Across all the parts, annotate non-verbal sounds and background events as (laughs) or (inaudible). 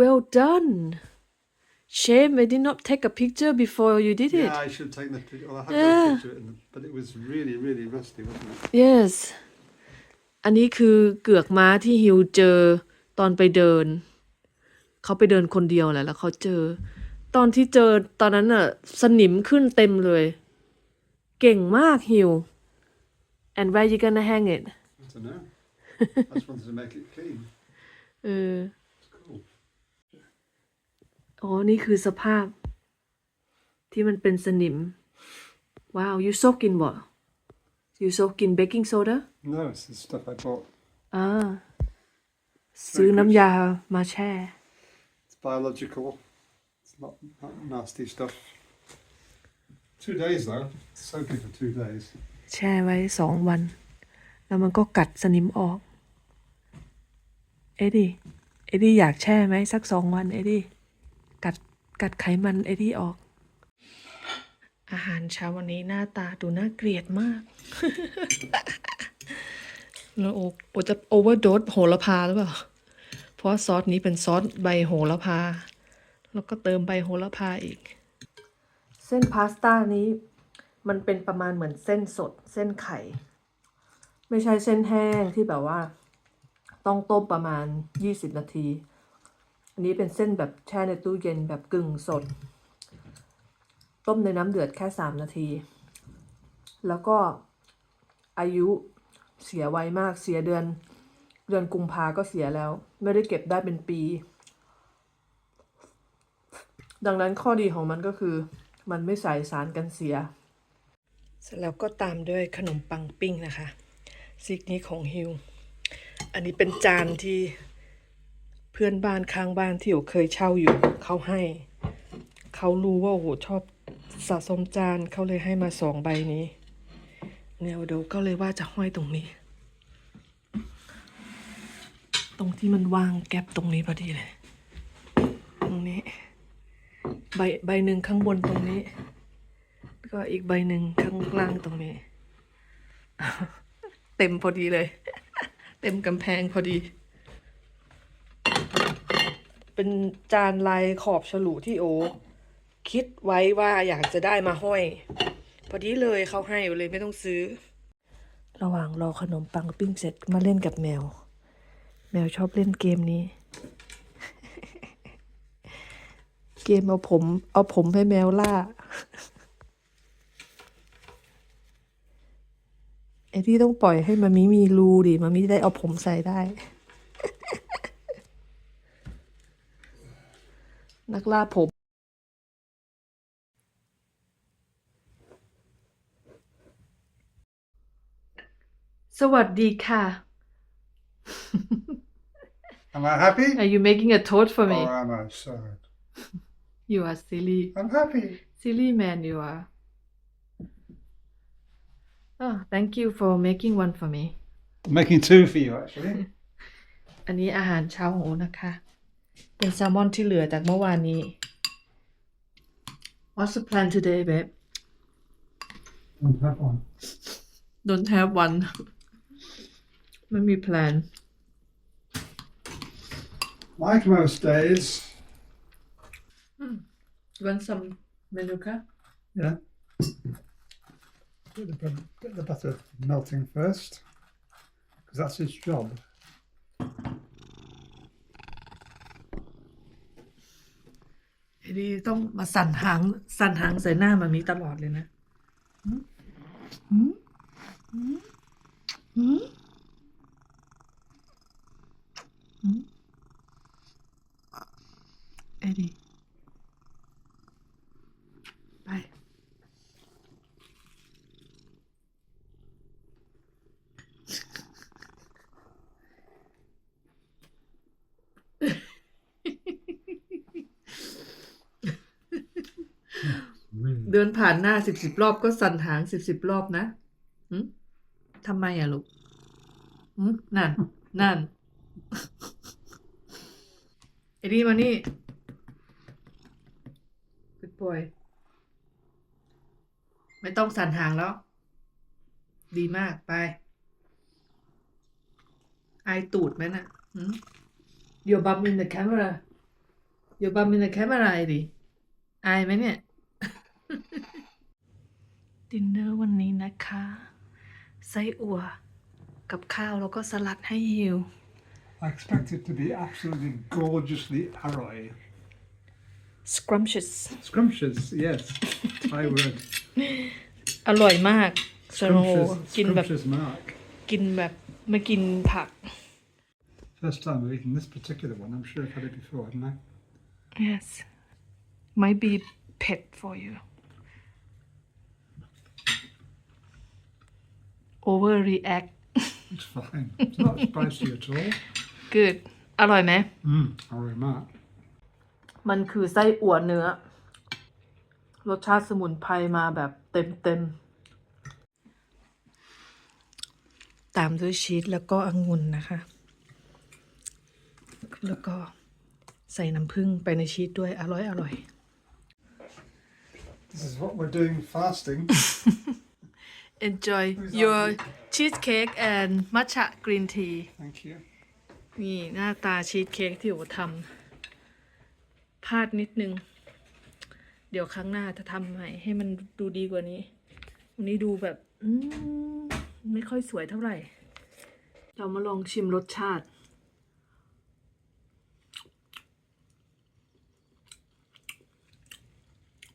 well done shame I did not take a picture before you did it Yeah, I should have taken a picture. Well, I had Yeah. got a picture, of it, in the- but it was really, really rusty, wasn't it? yes อันนี้คือเกือกม้าที่ฮิวเจอตอนไปเดิน เขาไปเดินคนเดียวแหละแล้วเขาเจอ ตอนที่เจอตอนนั้นน่ะสนิมขึ้นเต็มเลย เก่งมากฮิว and where you gonna hang it I don't know. I just wanted to make it clean. เออ It's cool. อ๋อ นี่คือสภาพ ที่มันเป็นสนิม ว้าว you soak in what you soak in baking soda No, it's the stuff I bought. อ่าซื้อน้ำยามาแช่ It's biological. It's not, not nasty stuff. Two days though. It's soaking for two days. แช่ไว้สองวัน แล้วมันก็กัดสนิมออก เอ็ดดี้ เอ็ดดี้อยากแช่ไหมสักสองวัน เอ็ดดี้ กัดกัดไขมันเอ็ดดี้ออก อาหารเช้าวันนี้หน้าตาดูน่าเกลียดมากแล้วโอโอจะโอเวอร์โดสโหระพาหรือเปล่า เพราะซอสนี้เป็นซอสใบโหระพา แล้วก็เติมใบโหระพาอีก เส้นพาสต้านี้มันเป็นประมาณเหมือนเส้นสด เส้นไข่ ไม่ใช่เส้นแห้งที่แบบว่า ต้องต้มประมาณ 20 นาที อันนี้เป็นเส้นแบบแช่ในตู้เย็นแบบกึ่งสด ต้มในน้ำเดือดแค่ 3 นาที แล้วก็อายุเสียไวมากเสียเดือน เดือนกุมภาก็เสียแล้ว ไม่ได้เก็บได้เป็นปี ดังนั้นข้อดีของมันก็คือ มันไม่ใส่สารกันเสีย เสร็จแล้วก็ตามด้วยขนมปังปิ้งนะคะซิกนี้ของฮิว อันนี้เป็นจานที่ พื่อนบ้านข้างบ้านที่โอเคยเช่าอยู่เขาให้ เขารู้ว่าโอ้โหชอบสะสมจานเขาเลยให้มาสองใบนี้เนี่ยเดี๋ยวก็เลยว่าจะห้อยตรงนี้ ตรงที่มันวางแก๊ปตรงนี้พอดีเลย ตรงนี้ ใบใบหนึ่งข้างบนตรงนี้ ก็อีกใบหนึ่งข้างล่างตรงนี้ เต็มพอดีเลย เต็มกำแพงพอดี เป็นจานลายขอบฉลุที่โอ คิดไว้ว่าอยากจะได้มาห้อย พอดีเลยเขาให้เลยไม่ต้องซื้อ ระหว่างรอขนมปังปิ้งเสร็จมาเล่นกับแมว แมวชอบเล่นเกมนี้ เกมเอาผม เอาผมให้แมวล่าไอ้ที่ต้องปล่อยให้มันมีมีรูดิมันมีได้เอาผมใส่ได้ นักล่าผม สวัสดีค่ะ Am I happy? Are you making a toast for me Or am I sad? You are silly I'm happy. silly man you are Oh thank you for making one for me I'm making two for you actually. อันนี้อาหารเช้าของโอนะคะ เป็นแซลมอนที่เหลือจากเมื่อวานนี้ What's the plan today babe Don't have one. Don't have one ไม่มี plan Like most days. You want some Menuka Yeah. Get the, bread, get the butter melting first, because that's his job. ทีนี้ต้องมาสั่นหาง สั่นหางใส่หน้ามามีตลอดเลยนะอืมอืมอืมหืมหืมเอ็ดดี้ไป Really? เดินผ่านหน้าสิบสิบรอบก็สั่นหางสิบสิบรอบนะหึทำไมอะลูกหึนั่น นั่นไอ้นี่มานี่ good boy ไม่ต้องสั่นหางแล้ว ดีมากไป ไอตูดไหมน่ะหึ Your bum in the camera อย่บัมเป็นแคมอะไรดิ อายไหมเนี่ย ดินเนอร์วันนี้นะคะ ไส้อั่วกับข้าวแล้วก็สลัดให้ฮิว I expect it to be absolutely gorgeously arroy. scrumptious Scrumptious, yes. Thai word. อร่อยมากสโน Scrumptious, กินแบบ scrumptious mark. กินแบบไม่กินผัก First time I've eaten this particular one. I'm sure I've had it before, haven't I? yes might be pet for you overreact It's fine. It's not spicy at all. good อร่อยไหม Mmm, arroy mark. มันคือไส้อั่วเนื้อ รสชาติสมุนไพรมาแบบเต็มเต็มๆตามด้วยชีสแล้วก็องุ่นนะคะ แล้วก็ใส่น้ำผึ้งไปในชีสด้วยอร่อยอร่อย This is what we're doing fasting. Enjoy Who's your hungry? cheesecake and matcha green tea Thank you. นี่หน้าตาชีสเค้กที่โอทำพลาดนิดนึง เดี๋ยวครั้งหน้าจะทำใหม่ให้มันดูดีกว่านี้ วันนี้ดูแบบอืมไม่ค่อยสวยเท่าไหร่ เรามาลองชิมรสชาติ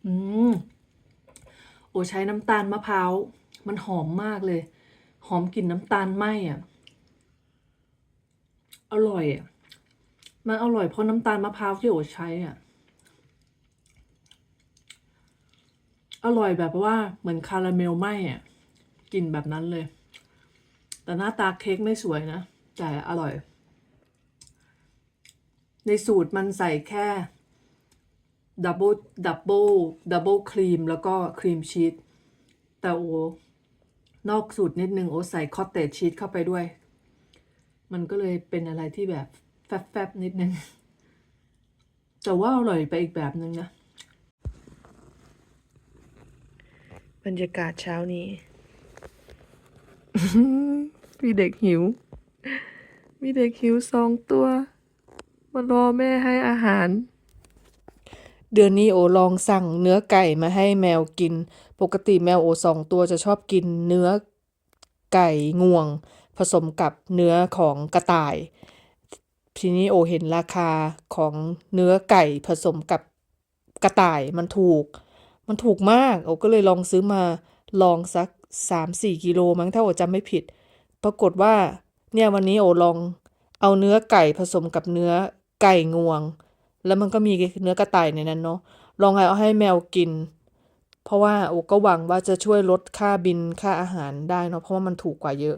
อืม โอใช้น้ำตาลมะพร้าว มันหอมมากเลย หอมกลิ่นน้ำตาลไหมอะ อร่อยอะ มันอร่อยเพราะน้ำตาลมะพร้าวที่โอใช้อะ อร่อยแบบว่าเหมือนคาราเมลไหมอะ กลิ่นแบบนั้นเลย แต่หน้าตาเค้กไม่สวยนะ แต่อร่อย ในสูตรมันใส่แค่ดับเบิลดับเบิลดับเบิลครีมแล้วก็ครีมชีสแต่โอ นอกสูตรนิดนึงโอใส่คอตเตจชีสเข้าไปด้วย มันก็เลยเป็นอะไรที่แบบแฟบๆนิดนึงแต่ว่าอร่อยไปอีกแบบนึงนะ บรรยากาศเช้านี้ มีเด็กหิว มีเด็กหิวสองตัว มารอแม่ให้อาหาร เดือนนี้โอลองสั่งเนื้อไก่มาให้แมวกิน ปกติแมวโอสองตัวจะชอบกินเนื้อไก่งวง ผสมกับเนื้อของกระต่าย ทีนี้โอเห็นราคาของเนื้อไก่ผสมกับกระต่ายมันถูก มันถูกมาก โอก็เลยลองซื้อมาลองสักสามสี่กิโลมั้งถ้าโอจำไม่ผิด ปรากฏว่าเนี่ยวันนี้โอลองเอาเนื้อไก่ผสมกับเนื้อไก่งวง แล้วมันก็มีเนื้อกระต่ายในนั้นเนาะลองเอาให้แมวกิน เพราะว่าโอก็หวังว่าจะช่วยลดค่าบินค่าอาหารได้เนาะเพราะว่ามันถูกกว่าเยอะ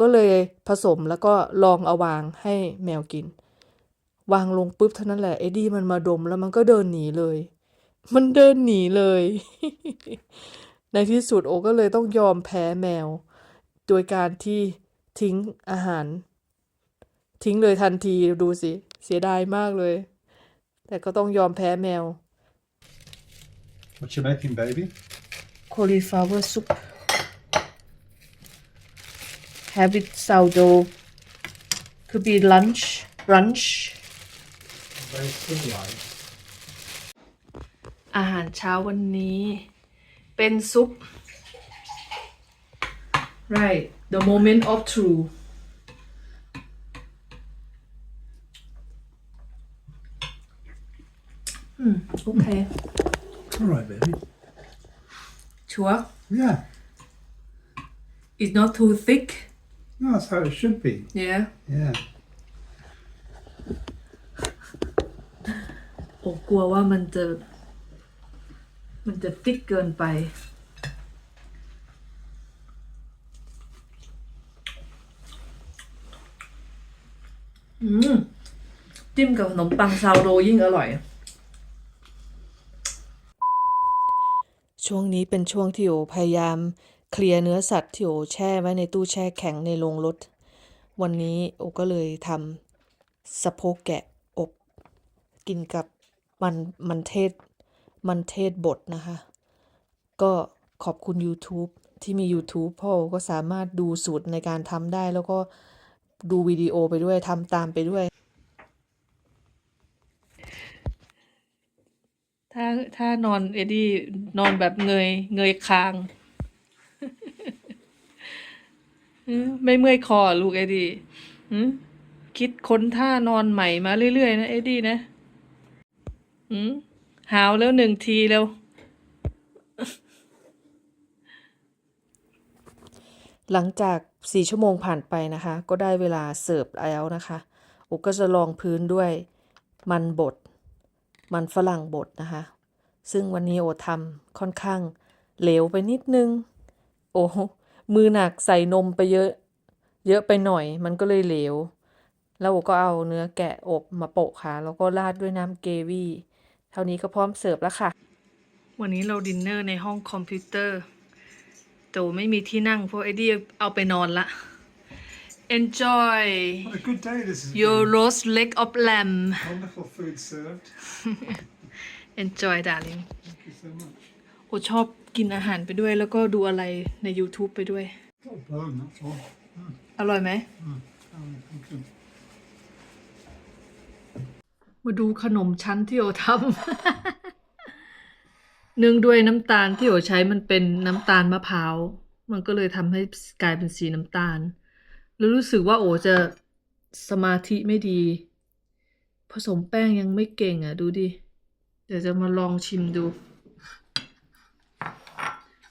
ก็เลยผสมแล้วก็ลองเอาวางให้แมวกิน วางลงปุ๊บเท่านั้นแหละเอ็ดดี้มันมาดมแล้วมันก็เดินหนีเลย มันเดินหนีเลย ในที่สุดโอก็เลยต้องยอมแพ้แมว โดยการที่ทิ้งอาหาร ทิ้งเลยทันทีดูสิเสียดายมากเลย แต่ก็ต้องยอมแพ้แมว What you making, baby? cauliflower soup have it sourdough could be lunch brunch Very civilized. อาหารเช้าวันนี้ เป็นซุป right the moment of truth อืม โอเค All right, baby. ชัวร์ Yeah. it's not too thick No, that's how it should be. yeah Yeah. โอ้กลัวว่ามันจะ มันจะติ๊กเกินไป อืม จิ้มกับขนมปังซาวโดยิ่งอร่อย ช่วงนี้เป็นช่วงที่โอพยายาม เคลียร์เนื้อสัตว์ที่โอแช่ไว้ในตู้แช่แข็งในโรงรถ วันนี้โอก็เลยทำสะโพกแกะอบ กินกับมันมันเทศมันเทศบดนะคะ ก็ขอบคุณ YouTube ที่มี YouTube พ่อก็สามารถดูสูตรในการทำได้แล้วก็ดูวิดีโอไปด้วยทำตามไปด้วย ถ้าถ้านอนเอ็ดดี้นอนแบบเงย เงยคางหือไม่เมื่อยคอเหรอลูกเอ็ดดี้หือคิดค้นท่านอนใหม่มาเรื่อยๆนะเอ็ดดี้นะหืมหาวแล้วหนึ่งทีแล้วหลังจากสี่ชั่วโมงผ่านไปนะคะ ก็ได้เวลาเสิร์ฟแล้วนะคะโอก็จะลองพื้นด้วยมันบด มันฝรั่งบดนะคะ ซึ่งวันนี้โอทำค่อนข้างเหลวไปนิดนึง โอ้มือหนักใส่นมไปเยอะ เยอะไปหน่อย มันก็เลยเหลว แล้วโอก็เอาเนื้อแกะอบมาโปะค่ะ แล้วก็ราดด้วยน้ำเกวี่ เท่านี้ก็พร้อมเสิร์ฟแล้วค่ะ วันนี้เราดินเนอร์ในห้องคอมพิวเตอร์แต่โอไม่มีที่นั่งเพราะไอ้ดี้เอาไปนอนละ enjoy What a good day this is. your roast leg of lamb Wonderful food served. enjoy darling Thank you so much. โอชอบกินอาหารไปด้วย แล้วก็ดูอะไรใน YouTube ไปด้วย Not blown, that's all. อร่อยไหม Oh, thank you. มาดูขนมชั้นที่โอทำ เนื่องด้วยน้ำตาลที่โอใช้มันเป็นน้ำตาลมะพร้าว มันก็เลยทำให้กลายเป็นสีน้ำตาล แล้วรู้สึกว่าโอจะสมาธิไม่ดี ผสมแป้งยังไม่เก่งอะ ดูดิ เดี๋ยวจะมาลองชิมดู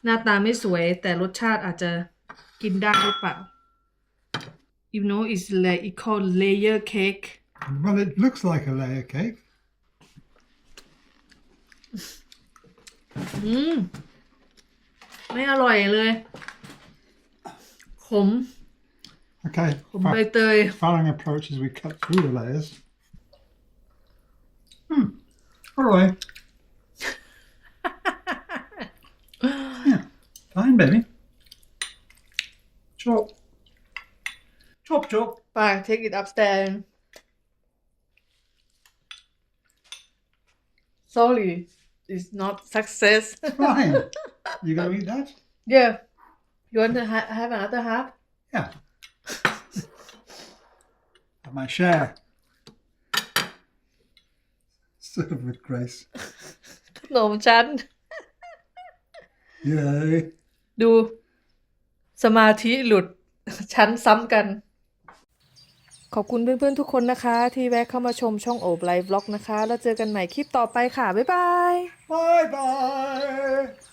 หน้าตาไม่สวยแต่รสชาติอาจจะกินได้หรือเปล่า You know it's like it called layer cake Well, it looks like a layer cake. อืม ไม่อร่อยเลย ขม Okay. Right there. Firing approach as we cut through the layers. Hmm. All right. (laughs) yeah. Fine, baby. Chop. Chop, chop. Fine, take it upstairs. Sorry, it's not success. Fine. (laughs) You gonna eat that? Yeah. You want to ha- have another half? Yeah. Have my share. Serve with grace. ขนมชั้น Yay. ดูสมาธิหลุด ชั้นซ้ำกัน ขอบคุณเพื่อนๆทุกคนนะคะ ที่แวะเข้ามาชมช่องโอบไลฟ์บล็อกนะคะ แล้วเจอกันใหม่คลิปต่อไปค่ะ บ๊ายบาย Bye bye.